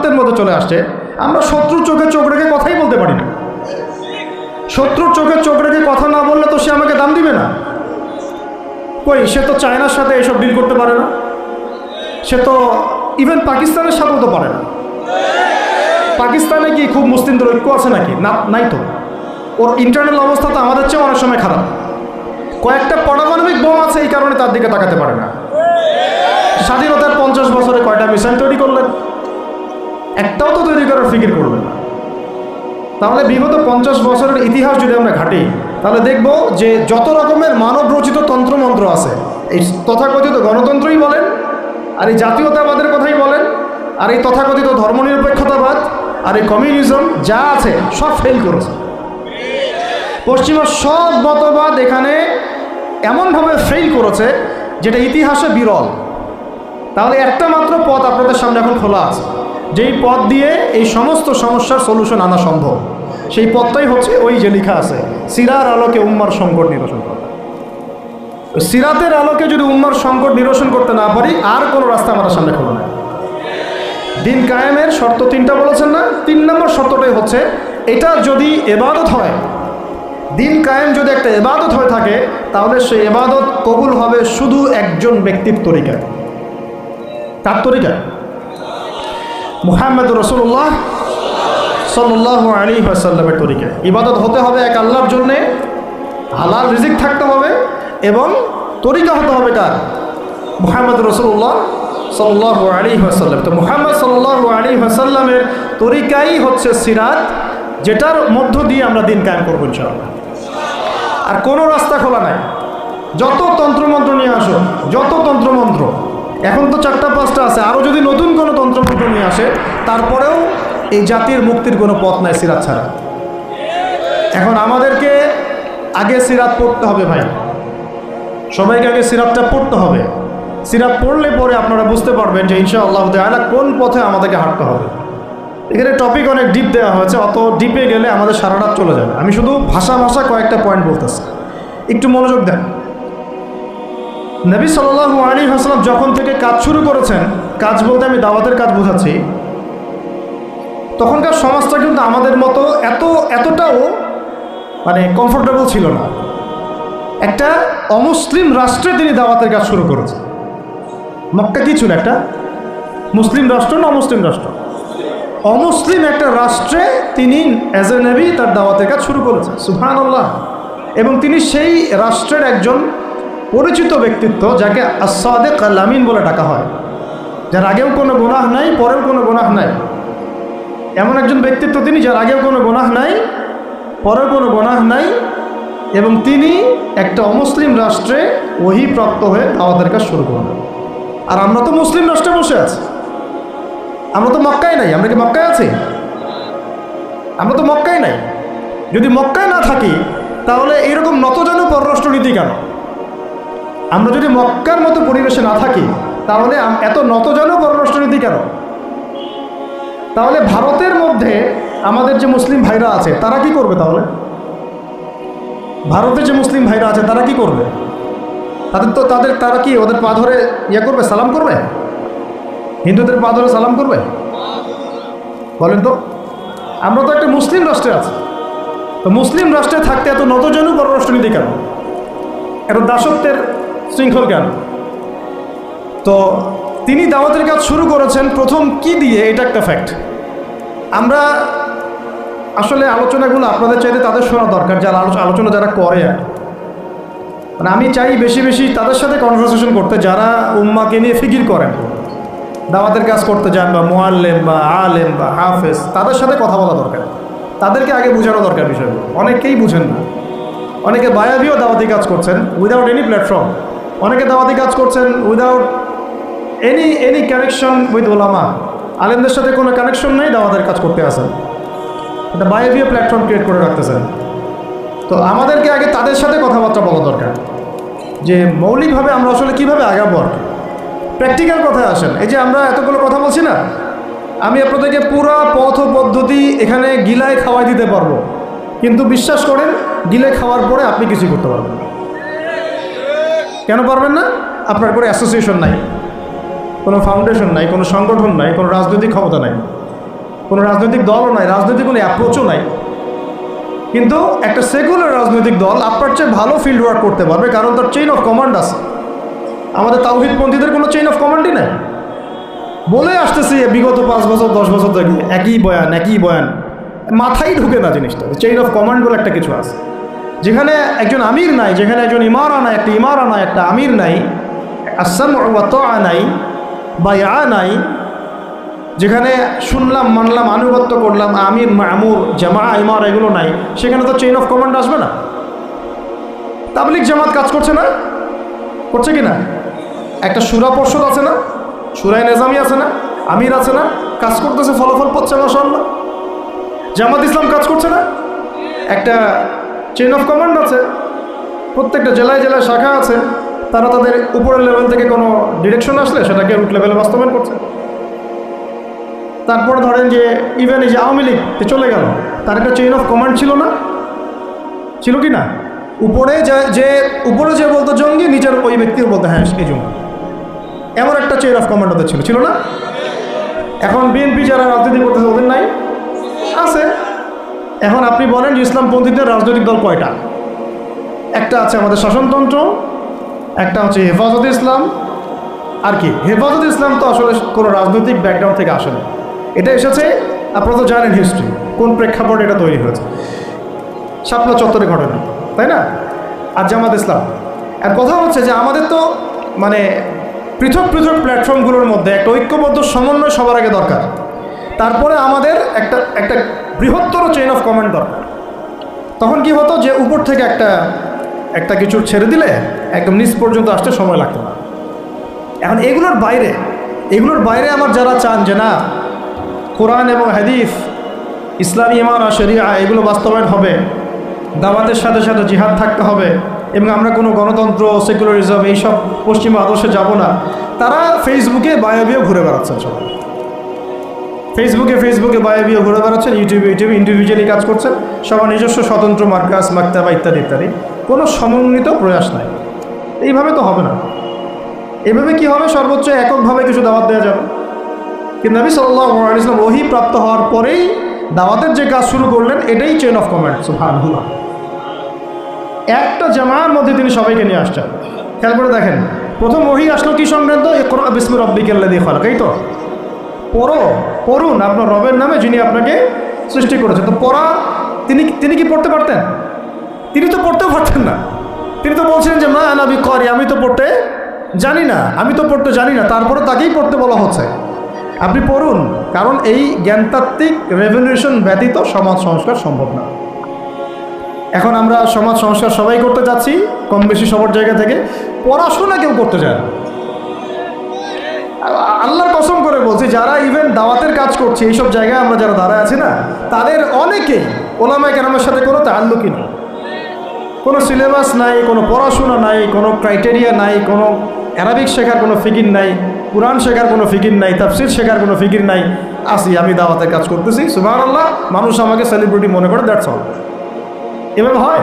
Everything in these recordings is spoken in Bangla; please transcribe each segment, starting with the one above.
দাসত্বের মধ্যে চলে আসছে। আমরা শত্রুর চোখে চোখ রেখে কথাই বলতে পারি না। শত্রুর চোখে চোখ রেখে কথা না বললে তো সে আমাকে দাম দিবে না। কই, সে তো চায়নার সাথে এসব ডিল করতে পারে না। সে তো ইভেন পাকিস্তানের সাথেও তো পারে না। পাকিস্তানে কি খুব মুসলিমদের ঐক্য আছে নাকি? না, নাই তো। ওর ইন্টারনাল অবস্থা তো আমাদের চেয়ে অনেক সময় খারাপ। কয়েকটা পারমাণবিক বোম আছে এই কারণে তার দিকে তাকাতে পারে না। স্বাধীনতার পঞ্চাশ বছরে কয়টা মিসাইল তৈরি করলেন? একটাও তো তৈরি করার ফিকির করলেন না। তাহলে বিগত পঞ্চাশ বছরের ইতিহাস যদি আমরা ঘাটি, তাহলে দেখব যে যত রকমের মানব রচিত তন্ত্রমন্ত্র আছে, এই তথাকথিত গণতন্ত্রই বলেন, আর এই জাতীয়তাবাদের কথাই বলেন, আর এই তথাকথিত ধর্মনিরপেক্ষতাবাদ, আর এই কমিউনিজম যা আছে সব ফেল করেছে। পশ্চিমা সব মতবাদ এখানে এমনভাবে ফেল করেছে যেটা ইতিহাসে বিরল। তাহলে একটা মাত্র পথ আপনাদের সামনে এখন খোলা আছে। যেই পথ দিয়ে এই সমস্ত সমস্যার সলিউশন আনা সম্ভব, সেই পথটাই হচ্ছে ওই যে লেখা আছে, সিরার আলোকে উম্মার সংকট নিরসন করা। সিরাতের আলোকে যদি উম্মার সংকট নিরসন করতে না পারি, আর কোনো রাস্তা আমাদের সামনে খোলা নেই। দিন কায়েমের শর্ত তিনটা বলেছেন না, তিন নম্বর শর্তটাই হচ্ছে, এটা যদি এবাদত হয়, দিন কায়েম যদি একটা এবাদত হয়ে থাকে, তাহলে সেই এবাদত কবুল হবে শুধু একজন ব্যক্তির তরিকায়। তার তরিকায়? মুহাম্মদ রসুল্লাহ সাল্লাহ আলী আসাল্লামের তরিকায় ইবাদত হতে হবে এক আল্লাহর জন্যে, হালাল রিজিক থাকতে হবে এবং তরিকা হতে হবে তার মুহাম্মদ রসুল্লাহ সাল্লাহ আলী আসাল্লাম তো মুহাম্মদ সাল্লাহ আলী আসাল্লামের তরিকাই হচ্ছে সিরাত, যেটার মধ্য দিয়ে আমরা দিন কায়েম করব ইনশাআল্লাহ। আর কোনো রাস্তা খোলা নাই। যত তন্ত্রমন্ত্র নিয়ে আসো, যত তন্ত্রমন্ত্র এখন তো চারটা পাঁচটা আছে। আরও যদি নতুন কোনো তন্ত্রমন্ত্র নিয়ে আসে, তারপরেও এই জাতির মুক্তির কোনো পথ নাই সিরাত ছাড়া। এখন আমাদেরকে আগে সিরাত পড়তে হবে ভাই। সবাইকে আগে সিরাতটা পড়তে হবে। সিরাত পড়লে পরে আপনারা বুঝতে পারবেন যে ইনশা আল্লাহ তাআলা কোন পথে আমাদেরকে হাঁটতে হবে। এখানে টপিক অনেক ডিপ দেওয়া হয়েছে, অত ডিপে গেলে আমাদের সারা রাত চলে যাবে। আমি শুধু ভাষা ভাষা কয়েকটা পয়েন্ট বলতেছি। একটু মনোযোগ দেন। নবী সাল্লাহ আলী হাসলাম যখন থেকে কাজ শুরু করেছেন, কাজ বলতে আমি দাওয়াতের কাজ বোঝাচ্ছি, তখনকার সমাজটা কিন্তু আমাদের মতো এত, এতটাও মানে কমফোর্টেবল ছিল না। একটা অমুসলিম রাষ্ট্রে তিনি দাওয়াতের কাজ শুরু করেছেন। মক্কা কি ছিল একটা? মুসলিম রাষ্ট্র না অমুসলিম রাষ্ট্র? অমুসলিম একটা রাষ্ট্রে তিনি অ্যাজ এ নেভি তার দাওয়াতের কাজ শুরু করেছেন সুফান এবং তিনি সেই রাষ্ট্রের একজন পরিচিত ব্যক্তিত্ব যাকে আসাদে কালামিন বলে ডাকা হয়। যার আগেও কোনো গুনাহ নাই, পরেও কোনো গুনাহ নাই। এমন একজন ব্যক্তিত্ব তিনি যার আগেও কোনো গুনাহ নাই, পরেও কোনো গুনাহ নাই, এবং তিনি একটা অমুসলিম রাষ্ট্রে ওহি প্রাপ্ত হয়ে দাওয়াতের কাজ শুরু করলেন। আর আমরা তো মুসলিম রাষ্ট্রে বসে আছি। আমরা তো মক্কায় নাই, আমরা কি মক্কায় আছি? আমরা তো মক্কায় নাই। যদি মক্কায় না থাকি, তাহলে এইরকম নতজানু পররাষ্ট্রনীতি কেন? আমরা যদি মক্কার মতো পরিবেশে না থাকি, তাহলে এত নতজানু পররাষ্ট্রনীতি কেন? তাহলে ভারতের মধ্যে আমাদের যে মুসলিম ভাইরা আছে, তারা কি করবে তাহলে? ভারতের যে মুসলিম ভাইরা আছে, তারা কি করবে? তাদের তো তাদের তারা কি ওদের পা ধরে ইয়ে করবে, সালাম করবে? হিন্দুদের পা ধরে সালাম করবে? বলেন তো। আমরা তো একটা মুসলিম রাষ্ট্রে আছি। তো মুসলিম রাষ্ট্রে থাকতে এত নতজনু পররাষ্ট্রনীতি কেন? এত দাসত্বের শৃঙ্খল কেন? তো তিনি দাওয়াতের কাজ শুরু করেছেন প্রথম কি দিয়ে, এটা একটা ফ্যাক্ট আমরা আসলে আলোচনাগুলো আপনাদের চাইতে তাদের শোনা দরকার, যারা আলোচ- আলোচনা যারা করে আর মানে আমি চাই বেশি বেশি তাদের সাথে কনভারসেশন করতে, যারা উম্মাকে নিয়ে ফিকির করেন। দাওয়াতের কাজ করতে যান বা মোয়াল্লেম বা আলেম বা হাফেজ, তাদের সাথে কথা বলা দরকার। তাদেরকে আগে বোঝানো দরকার বিষয়গুলো। অনেকেই বুঝেন না। অনেকে বায়াবিও দাওয়াতি কাজ করছেন উইদাউট এনি প্ল্যাটফর্ম অনেকে দাওয়াতি কাজ করছেন without any any connection with ওলামা আলেমদের সাথে কোনো কানেকশন নেই দাওয়াতের কাজ করতে আসেন একটা বায়াবিও প্ল্যাটফর্ম ক্রিয়েট করে রাখতেছেন। তো আমাদেরকে আগে তাদের সাথে কথাবার্তা বলা দরকার। যে মৌলিকভাবে আমরা আসলে কীভাবে আগাবো আর প্র্যাকটিক্যাল কথায় আসেন। এই যে আমরা এতগুলো কথা বলছি না, আমি আপনাদেরকে পুরো পথ পদ্ধতি এখানে গিলায় খাওয়াই দিতে পারব। কিন্তু বিশ্বাস করেন, গিলে খাওয়ার পরে আপনি কিছু করতে পারবেন। কেন পারবেন না? আপনার কোনো অ্যাসোসিয়েশন নাই, কোনো ফাউন্ডেশন নাই, কোনো সংগঠন নাই, কোনো রাজনৈতিক ক্ষমতা নাই, কোনো রাজনৈতিক দলও নাই, রাজনৈতিক কোনো অ্যাপ্রোচও নাই। কিন্তু একটা সেকুলার রাজনৈতিক দল আপনার চেয়ে ভালো ফিল্ড ওয়ার্ক করতে পারবে কারণ তার চেইন অফ কমান্ড আছে। আমাদের তাওহিদপন্থীদের কোনো চেইন অফ কমান্ডই নাই। বলে আসতেছি বিগত পাঁচ বছর, দশ বছর থেকে, একই বয়ান একই বয়ান, মাথায় ঢুকে না জিনিসটা। চেইন অফ কমান্ড বলে একটা কিছু আছে। যেখানে একজন আমির নাই, যেখানে একজন ইমারা নাই, একটা ইমারা নাই, একটা আমির নাই আসাম আ নাই বা ইয়া নাই, যেখানে শুনলাম, মানলাম, আনুগত্য করলাম, আমির, মামুর জামা ইমার এগুলো নাই, সেখানে তো চেইন অফ কমান্ড আসবে না? তাবলিক জামাত কাজ করছে না? করছে কি না? একটা সুরা পর্ষদ আছে না? সুরায় নেজামি আছে না? আমির আছে না? কাজ করতেছে, ফলাফল পাচ্ছে মাসাল্লাহ জামাত ইসলাম কাজ করছে না? একটা চেইন অফ কমান্ড আছে। প্রত্যেকটা জেলায় জেলায় শাখা আছে। তারা তাদের উপরের লেভেল থেকে কোনো ডিরেকশন আসলে সেটাকে রুট লেভেলে বাস্তবায়ন করছে। তারপর ধরেন যে ইভেন এই যে আওয়ামী লীগ চলে গেল। তার একটা চেইন অফ কমান্ড ছিল না? ছিল কি না? উপরে যে উপরে যে বলতো জঙ্গি, নিচের ওই ব্যক্তিও বলতো হ্যাঁ এই জঙ্গি। এমন একটা চেইন অফ কমান্ড ওদের ছিল। ছিল না? এখন বিএনপি যারা রাজনীতি করতেছে, ওদের নাই? আছে। এখন আপনি বলেন ইসলামপন্থীদের রাজনৈতিক দল কয়টা? একটা আছে আমাদের শাসনতন্ত্র, একটা হচ্ছে হেফাজত ইসলাম। আর কি? হেফাজত ইসলাম তো আসলে কোনো রাজনৈতিক ব্যাকগ্রাউন্ড থেকে আসে না। এটা এসেছে, আপনারা তো জানেন হিস্ট্রি কোন প্রেক্ষাপটে এটা তৈরি হয়েছে। শাপলা চত্বরে ঘটনা, তাই না? আর জামাত ইসলাম। আর কথা হচ্ছে যে আমাদের তো মানে পৃথক পৃথক প্ল্যাটফর্মগুলোর মধ্যে একটা ঐক্যবদ্ধ সমন্বয় সবার আগে দরকার। তারপরে আমাদের একটা একটা বৃহত্তর চেইন অফ কমান্ড দরকার। তখন কি হতো যে উপর থেকে একটা একটা কিছু ছেড়ে দিলে একদম নিচ পর্যন্ত আসতে সময় লাগতো না। এখন এগুলোর বাইরে এগুলোর বাইরে আমার যারা চান যে না, কোরআন এবং হাদিস, ইসলামী ইমান শরিয়া এগুলো বাস্তবায়ন হবে দাওয়াতের সাথে সাথে জিহাদ থাকতে হবে, এবং আমরা কোনো গণতন্ত্র সেকুলারিজম এইসব পশ্চিমা আদর্শে যাব না, তারা ফেসবুকে বায়োবিও ঘুরে বেড়াচ্ছেন সবাই। ফেসবুকে ফেসবুকে বায়োবিও ঘুরে বেড়াচ্ছেন ইউটিউবে ইউটিউবে ইন্ডিভিজুয়ালি কাজ করছেন, সবার নিজস্ব স্বতন্ত্র মার্কাস মাক্তাবা ইত্যাদি ইত্যাদি। কোনো সমন্বিত প্রয়াস নাই। এইভাবে তো হবে না। এভাবে কি হবে? সর্বোচ্চ এককভাবে কিছু দাওয়াত দেওয়া যাবে। কিন্তু নবী সাল্লাহ ইসলাম ওহি প্রাপ্ত হওয়ার পরেই দাওয়াতের যে কাজ শুরু করলেন, এটাই চেন অফ কমান্ড সুবহানাল্লাহ। একটা জামার মধ্যে তিনি সবাইকে নিয়ে আসছেন। খেয়াল করে দেখেন, প্রথম ওহি আসলো কি সংক্রান্ত? ইকরা বিসমি রব্বিকাল্লাযী খালাক, এই তো? পড়ো, পড়ুন আপনার রবের নামে যিনি আপনাকে সৃষ্টি করেছেন তো পড়া, তিনি তিনি কি পড়তে পারতেন? তিনি তো পড়তেও পারতেন না। তিনি তো বলছেন যে, মা নাবি করি আমি তো পড়তে জানি না, আমি তো পড়তে জানি না। তারপরে তাকেই পড়তে বলা হচ্ছে। আপনি পড়ুন, কারণ এই জ্ঞানতাত্ত্বিক রেভলিউশন ব্যতীত সমাজ সংস্কার সম্ভব না। এখন আমরা সমাজ সংস্কার সবাই করতে যাচ্ছি, কম বেশি সবার জায়গা থেকে। পড়াশোনা কেউ করতে চায় না। আ- আল্লাহর কসম করে বলছি, যারা ইভেন দাওয়াতের কাজ করছে, এইসব জায়গায় আমরা যারা দাঁড়ায় আছি না, তাদের অনেকেই ওলামায় কেরামের সাথে কোনো তাল্লুকই নেই। কোনো সিলেবাস নাই, কোনো পড়াশোনা নাই, কোনো ক্রাইটেরিয়া নাই, কোনো অ্যারাবিক শেখার কোনো ফিকির নাই, কোরআন শেখার কোনো ফিকির নাই, তাফসির শেখার কোনো ফিকির নাই, আসি, আমি দাওয়াতের কাজ করতেছি সুবাহ আল্লাহ মানুষ আমাকে সেলিব্রিটি মনে করে দ্যাটস অল এভাবে হয়?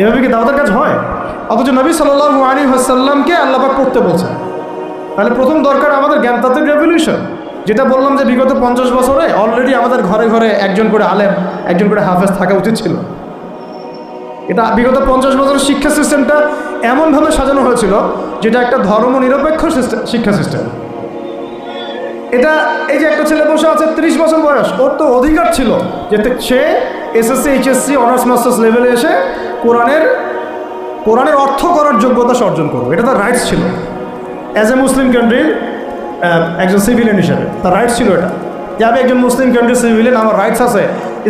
এভাবে কি দাওয়াতের কাজ হয়? অথচ নবী সাল্লাহ আলী হাসাল্লামকে আল্লাপাক পড়তে বলছেন। তাহলে প্রথম দরকার আমাদের জ্ঞানতাত্ত্বিক রেভলিউশন যেটা বললাম যে বিগত পঞ্চাশ বছরে অলরেডি আমাদের ঘরে ঘরে একজন করে আলেম, একজন করে হাফেজ থাকা উচিত ছিল। এটা বিগত পঞ্চাশ বছরের শিক্ষা সিস্টেমটা এমনভাবে সাজানো হয়েছিল যেটা একটা ধর্ম নিরপেক্ষ সিস্টেম শিক্ষা সিস্টেম এটা এই যে একটা ছেলে বসে আছে, ত্রিশ বছর বয়স, ওর তো অধিকার ছিল যে সে এসএসসি এইচএসসি অনার্স মাস্টার্স লেভেলে এসে কোরআনের কোরআনের অর্থ করার যোগ্যতা অর্জন করবে। এটা তার রাইটস ছিল। অ্যাজ এ মুসলিম কান্ট্রির একজন সিভিলিয়ান হিসেবে, তার রাইটস ছিল এটা। যে আমি একজন মুসলিম কান্ট্রির সিভিলিয়ান আমার রাইটস আছে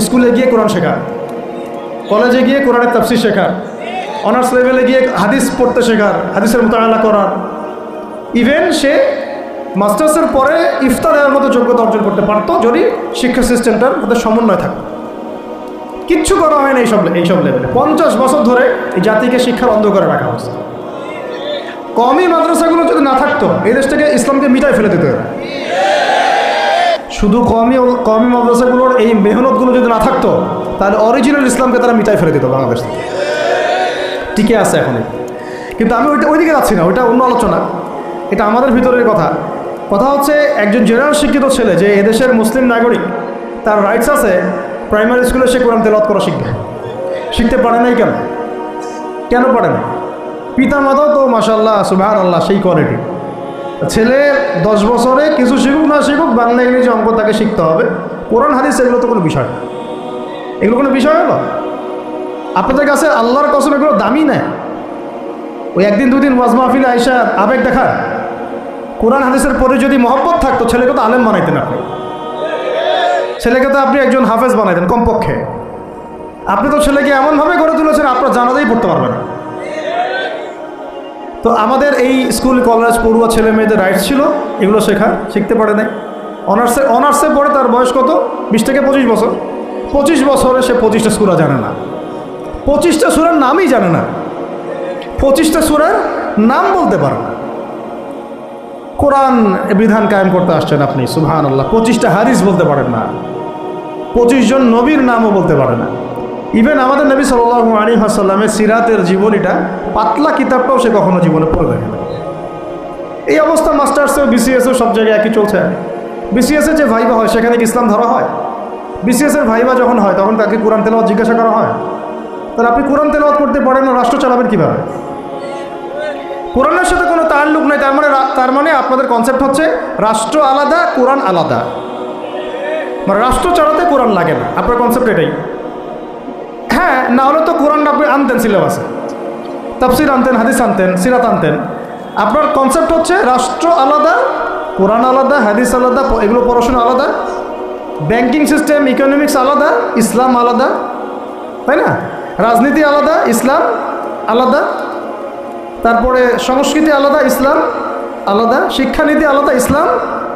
স্কুলে গিয়ে কোরআন শেখা কলেজে গিয়ে কোরআনের তাফসির শেখার অনার্স লেভেলে গিয়ে হাদিস পড়তে শেখার, হাদিসের মোতাবেলা করার। ইভেন সে মাস্টার্সের পরে ইফতার দেওয়ার মতো যোগ্যতা অর্জন করতে পারতো যদি শিক্ষা সিস্টেমটার মধ্যে সমন্বয় থাকতো। কিচ্ছু করা হয় না এইসব এইসব লেভেলে পঞ্চাশ বছর ধরে এই জাতিকে শিক্ষার অন্ধকারে রাখা হচ্ছে কমই মাদ্রাসাগুলো যদি না থাকতো, এই থেকে ইসলামকে মিটাই ফেলে দিতে। শুধু কমই কমই মাদ্রাসাগুলোর এই মেহনতগুলো যদি না থাকতো, তাহলে অরিজিনাল ইসলামকে তারা মিটাই ফেলে দিত বাংলাদেশ থেকে। টিকে আছে এখন। কিন্তু আমি ওইটা ওইদিকে যাচ্ছি না, ওইটা অন্য আলোচনা। এটা আমাদের ভিতরের কথা। কথা হচ্ছে, একজন জেনারেল শিক্ষিত ছেলে যে এদেশের মুসলিম নাগরিক, তার রাইটস আছে প্রাইমারি স্কুলে সে কোরআন তেলত করা শিখবে। শিখতে পারে নাই কেন? কেন পারে না পিতা মাতাও তো মাসাল্লাহ সুবাহ আল্লাহ সেই কোয়ালিটি ছেলে দশ বছরে কিছু শিখুক, না শিখুক, বাংলা, ইংরেজি অঙ্ক তাকে শিখতে হবে। কোরআন, হাদিস, এগুলো তো কোনো বিষয় এগুলো কোনো বিষয় হলো? আপনাদের কাছে আল্লাহর কসম এগুলো দামি নেয় ওই একদিন, দুদিন ওয়াজ মাহফিলে আইসা আবেগ দেখা কোরআন, হাদিসের পরে যদি মহব্বত থাকতো, ছেলেকে তো আলেম বানাইতেন আপনি। ছেলেকে তো আপনি একজন হাফেজ বানাইতেন কমপক্ষে। আপনি তো ছেলেকে এমনভাবে গড়ে তুলেছেন, আপনার জানাতেই পড়তে পারবে না। তো আমাদের এই স্কুল, কলেজ, পড়ুয়া ছেলে মেয়েদের রাইটস ছিল, এগুলো শেখা, শিখতে পারে নাই। অনার্সে অনার্সে পড়ে তার বয়স কত? বিশ থেকে পঁচিশ বছর। পঁচিশ বছরে সে পঁচিশটা সুরা জানে না। পঁচিশটা সুরার নামই জানে না। পঁচিশটা সুরার নাম বলতে পারে না। কোরআন বিধান কায়েম করতে আসছেন আপনি সুহান আল্লাহ পঁচিশটা হাদিস বলতে পারেন না। পঁচিশ জন নবীর নামও বলতে পারে না। ইভেন আমাদের নবী সাল্লাহ আলী হাসাল্লামের সিরাতের জীবনীটা পাতলা কিতাবটাও সে কখনো জীবনে পড়ে দেখে না এই অবস্থা মাস্টার্সেও বিসিএসও সব জায়গায় একই চলছে। বিসিএসের যে ভাইবা হয়, সেখানে ইসলাম ধরা হয়? বিসিএসের ভাইবা যখন হয়, তখন তাকে কোরআন তেলাওয়াত জিজ্ঞাসা করা হয়। তাহলে আপনি কোরআন তেলাওয়াত করতে পারেন না, রাষ্ট্র চালাবেন কীভাবে? কোরআনের সাথে কোনো তাল্লুক নেই, তার মানে তার মানে আপনাদের কনসেপ্ট হচ্ছে রাষ্ট্র আলাদা, কোরআন আলাদা। মানে রাষ্ট্র চালাতে কোরআন লাগে না। আপনার কনসেপ্ট এটাই। হ্যাঁ না হলে তো কোরআনটা আপনি আনতেন সিলেবাসে তাফসির আনতেন, হাদিস আনতেন, সিরাত আনতেন। আপনার কনসেপ্ট হচ্ছে রাষ্ট্র আলাদা, কোরআন আলাদা, হাদিস আলাদা এগুলো পড়াশোনা আলাদা ব্যাংকিং সিস্টেম ইকোনমিক্স আলাদা, ইসলাম আলাদা, তাই না? রাজনীতি আলাদা, ইসলাম আলাদা, তারপরে সংস্কৃতি আলাদা, ইসলাম আলাদা, শিক্ষানীতি আলাদা, ইসলাম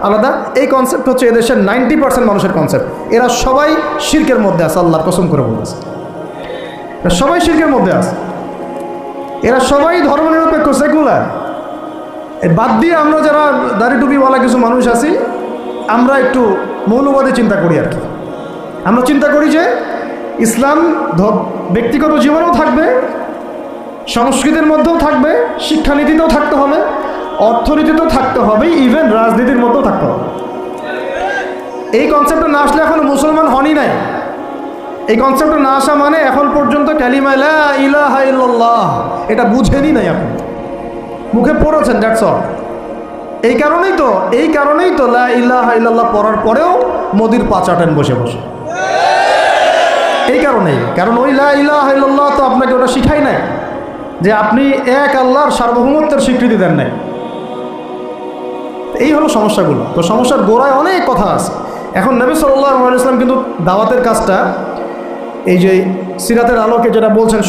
আলাদা। এই কনসেপ্ট হচ্ছে এদেশের নাইনটি পার্সেন্ট মানুষের কনসেপ্ট এরা সবাই শির্কের মধ্যে আছে, আল্লাহর কসম করে বলতেছে। সবাই শিল্পের মধ্যে আছে। এরা সবাই ধর্মনিরপেক্ষ, সেকুলার। বাদ দিয়ে আমরা যারা দাড়ি টুপিওয়ালা কিছু মানুষ আছি, আমরা একটু মৌলবাদী চিন্তা করি আর কি। আমরা চিন্তা করি যে ইসলাম ব্যক্তিগত জীবনেও থাকবে, সংস্কৃতির মধ্যেও থাকবে, শিক্ষানীতিতেও থাকতে হবে, অর্থনীতিতেও থাকতে হবে ইভেন রাজনীতির মধ্যেও থাকতে হবে। এই কনসেপ্টটা না আসলে এখনও মুসলমান হনই নাই। এই কনসেপ্টে না আসা মানে এখন পর্যন্ত ক্যালিমা ইলাহা এটা বুঝেনি নাই আপনি মুখে পড়েছেন দ্যাটস অল এই কারণেই তো, এই কারণেই তো লা ইলাহা ইল্লাল্লাহ পড়ার পরেও মোদির পা চাটেন বসে বসে। এই কারণেই, কারণ ওই লা ইলাহা ইল্লাল্লাহ তো আপনাকে ওটা শিখাই নাই, যে আপনি এক আল্লাহর সার্বভৌমত্বের স্বীকৃতি দেন নাই। এই হলো সমস্যাগুলো। তো সমস্যার গোড়ায় অনেক কথা আছে। এখন নবী সাল্লাহ ইসলাম কিন্তু দাওয়াতের কাজটা এই যে সিরাতের আলোকে যেটা বলছেন